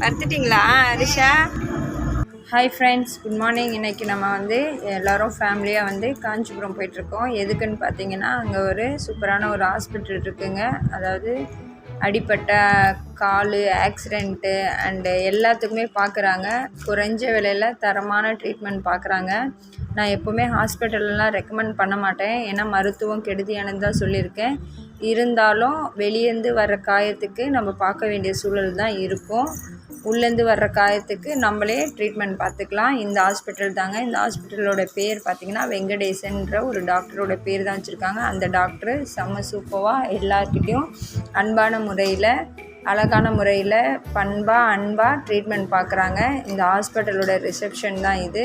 வறுத்துட்டிங்களா Risha? Hi friends good morning இன்றைக்கி நம்ம வந்து எல்லோரும் ஃபேமிலியாக வந்து காஞ்சிபுரம் போயிட்டுருக்கோம். எதுக்குன்னு பார்த்தீங்கன்னா அங்கே ஒரு சூப்பரான ஒரு ஹாஸ்பிட்டல் இருக்குங்க. அதாவது அடிப்பட்ட கால் ஆக்சிடெண்ட்டு அண்டு எல்லாத்துக்குமே பார்க்குறாங்க. குறைஞ்ச விலையில் தரமான ட்ரீட்மெண்ட் பார்க்குறாங்க. நான் எப்போவுமே ஹாஸ்பிட்டல்லாம் ரெக்கமெண்ட் பண்ண மாட்டேன். ஏன்னா மருத்துவம் கெடுதியானது தான் சொல்லியிருக்கேன். இருந்தாலும் வெளியேருந்து வர்ற காயத்துக்கு நம்ம பார்க்க வேண்டிய சூழல் தான் இருக்கும். உள்ளேருந்து வர்ற காயத்துக்கு நம்மளே ட்ரீட்மெண்ட் பார்த்துக்கலாம். இந்த ஹாஸ்பிட்டல் தாங்க. இந்த ஹாஸ்பிட்டலோட பேர் பார்த்திங்கன்னா வெங்கடேசன்ற ஒரு டாக்டரோட பேர் தான் வச்சுருக்காங்க. அந்த டாக்டர் செம்ம சூப்பராக எல்லாருக்கிட்டேயும் அன்பான முறையில் அழகான முறையில் பண்பாக அன்பாக ட்ரீட்மெண்ட் பார்க்குறாங்க இந்த ஹாஸ்பிட்டலோட ரிசப்ஷன் தான் இது.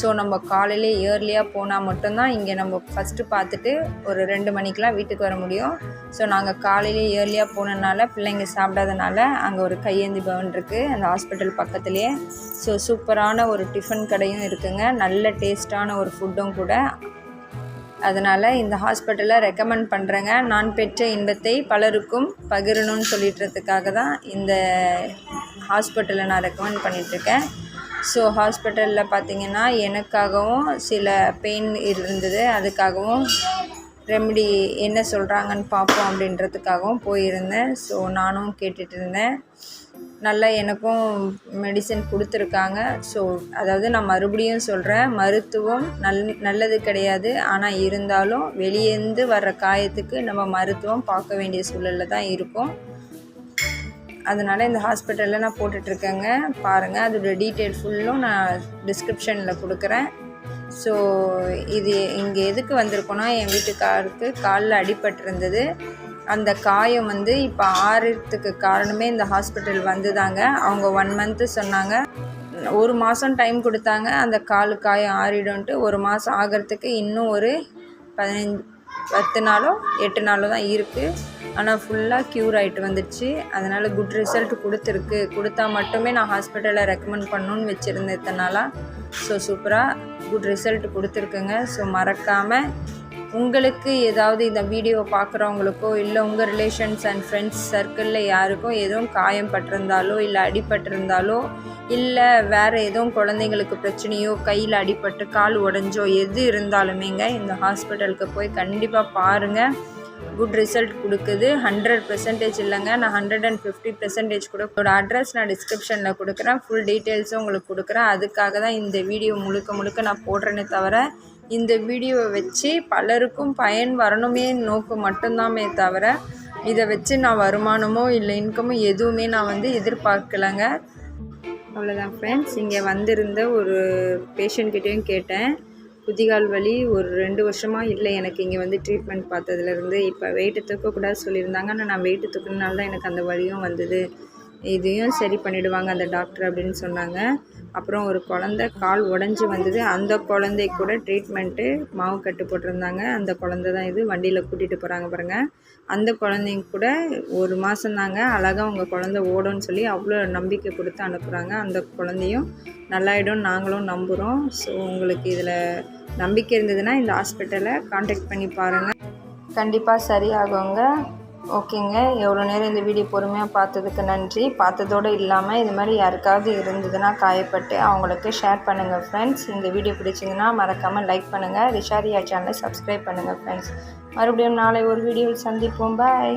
ஸோ நம்ம காலையிலே இயர்லியாக போனால் மட்டும்தான் இங்கே நம்ம ஃபஸ்ட்டு பார்த்துட்டு ஒரு ரெண்டு மணிக்கெலாம் வீட்டுக்கு வர முடியும். ஸோ நாங்கள் காலையிலே இயர்லியாக போனதுனால பிள்ளைங்க சாப்பிடாதனால அங்கே ஒரு கையேந்தி பவன் இருக்குது அந்த ஹாஸ்பிட்டல் பக்கத்துலேயே. ஸோ சூப்பரான ஒரு டிஃபன் கடையும் இருக்குங்க. நல்ல டேஸ்ட்டான ஒரு ஃபுட்டும் கூட. அதனால் இந்த ஹாஸ்பிட்டலை ரெக்கமெண்ட் பண்ணுறேங்க நான் பெற்ற இன்பத்தை பலருக்கும் பகிரணும்னு சொல்லிட்டுறதுக்காக தான் இந்த ஹாஸ்பிட்டலை நான் ரெக்கமெண்ட் பண்ணிகிட்ருக்கேன் ஸோ ஹாஸ்பிட்டலில் பார்த்திங்கன்னா எனக்காகவும் சில பெயின் இருந்தது. அதுக்காகவும் ரெமெடி என்ன சொல்கிறாங்கன்னு பார்ப்போம் அப்படின்றதுக்காகவும் போயிருந்தேன். ஸோ நானும் கேட்டுட்டு இருந்தேன். நல்லா எனக்கும் மெடிசன் கொடுத்துருக்காங்க. ஸோ அதாவது நான் மறுபடியும் சொல்கிறேன் மருத்துவம் நல் நல்லது கிடையாது. ஆனால் இருந்தாலும் வெளியேருந்து வர்ற காயத்துக்கு நம்ம மருத்துவம் பார்க்க வேண்டிய சூழலில் தான் இருக்கும். அதனால் இந்த ஹாஸ்பிட்டலில் நான் போட்டுட்ருக்கேங்க. பாருங்கள் அதோடய டீட்டெயில் ஃபுல்லும் நான் டிஸ்கிரிப்ஷனில் கொடுக்குறேன். ஸோ இது இங்கே எதுக்கு வந்திருக்கோன்னா என் வீட்டுக்காருக்கு காலில் அடிபட்டிருந்தது. அந்த காயம் வந்து இப்போ ஆறுறதுக்கு காரணமே இந்த ஹாஸ்பிட்டல் வந்துதாங்க. அவங்க ஒன் மந்த்து சொன்னாங்க. ஒரு மாதம் டைம் கொடுத்தாங்க. அந்த காலு காயம் ஆறிடும்ன்ட்டு ஒரு மாதம் ஆகிறதுக்கு இன்னும் ஒரு பதினஞ்சு பத்து நாளோ எட்டு நாளோ தான் இருக்குது ஆனால் ஃபுல்லாக க்யூர் ஆகிட்டு வந்துடுச்சு அதனால் குட் ரிசல்ட் கொடுத்துருக்கு. கொடுத்தா மட்டுமே நான் ஹாஸ்பிட்டலில் ரெக்கமெண்ட் பண்ணணுன்னு வச்சுருந்தேன் இத்தனை நாளாக ஸோ சூப்பராக குட் ரிசல்ட் கொடுத்துருக்குங்க. ஸோ மறக்காமல் உங்களுக்கு ஏதாவது இந்த வீடியோவை பார்க்குறவங்களுக்கோ இல்லை உங்கள் ரிலேஷன்ஸ் அண்ட் ஃப்ரெண்ட்ஸ் சர்க்கிளில் யாருக்கும் எதுவும் காயம் பட்டிருந்தாலோ இல்லை அடிபட்டிருந்தாலோ இல்லை வேறு எதுவும் குழந்தைங்களுக்கு பிரச்சனையோ கையில் அடிபட்டு கால் உடஞ்சோ எது இருந்தாலுமேங்க இந்த ஹாஸ்பிட்டலுக்கு போய் கண்டிப்பாக பாருங்கள் குட் ரிசல்ட் கொடுக்குது. ஹண்ட்ரட் பெர்சன்டேஜ் இல்லைங்க. நான் ஹண்ட்ரட் அண்ட் ஃபிஃப்டி பெர்சன்டேஜ் கூட அட்ரஸ் நான் டிஸ்கிரிப்ஷனில் கொடுக்குறேன். ஃபுல் டீட்டெயில்ஸும் உங்களுக்கு கொடுக்குறேன். அதுக்காக தான் இந்த வீடியோ முழுக்க முழுக்க நான் போடுறேனே தவிர இந்த வீடியோவை வச்சு பலருக்கும் பயன் வரணுமே நோக்கு மட்டும்தாமே தவிர இதை வச்சு நான் வருமானமோ இல்லை இன்கமோ எதுவுமே நான் வந்து எதிர்பார்க்கலைங்க. அவ்வளோதான் ஃப்ரெண்ட்ஸ் இங்கே வந்திருந்த ஒரு பேஷண்ட்கிட்டையும் கேட்டேன். குதிகால் வலி ஒரு ரெண்டு வருஷமாக இல்லை எனக்கு இங்கே வந்து ட்ரீட்மெண்ட் பார்த்ததுலேருந்து இப்போ வெயிட்டு தூக்கக்கூடாது சொல்லியிருந்தாங்க. ஆனால் நான் வெயிட்டு தூக்கினால தான் எனக்கு அந்த வலியும் வந்தது. இதையும் சரி பண்ணிவிடுவாங்க அந்த டாக்டர் அப்படின்னு சொன்னாங்க. அப்புறம் ஒரு குழந்த கால் உடஞ்சி வந்தது. அந்த குழந்தை கூட ட்ரீட்மெண்ட்டு மாவு கட்டு போட்டிருந்தாங்க. அந்த குழந்த தான் இது. வண்டியில் கூட்டிகிட்டு போகிறாங்க பாருங்கள் அந்த குழந்தைங்க கூட ஒரு மாதம்தாங்க அழகாக உங்கள் குழந்த ஓடும்னு சொல்லி அவ்வளோ நம்பிக்கை கொடுத்து அனுப்புகிறாங்க அந்த குழந்தையும் நல்லாயிடும். நாங்களும் நம்புகிறோம் ஸோ உங்களுக்கு இதில் நம்பிக்கை இருந்ததுன்னா இந்த ஹாஸ்பிட்டலை காண்டாக்ட் பண்ணி பாருங்கள் கண்டிப்பாக சரியாகுங்க. ஓகேங்க. எவ்வளோ நேரம் இந்த வீடியோ பொறுமையாக பார்த்ததுக்கு நன்றி. பார்த்ததோடு இல்லாமல் இது மாதிரி யாருக்காவது இருந்ததுன்னா காயப்பட்டு அவங்களுக்கு ஷேர் பண்ணுங்கள் ஃப்ரெண்ட்ஸ் இந்த வீடியோ பிடிச்சிங்கன்னா மறக்காமல் லைக் பண்ணுங்கள் ரிஷாரியா சேனலை சப்ஸ்கிரைப் பண்ணுங்கள் ஃப்ரெண்ட்ஸ் மறுபடியும் நாளை ஒரு வீடியோவில் சந்திப்போம். பாய்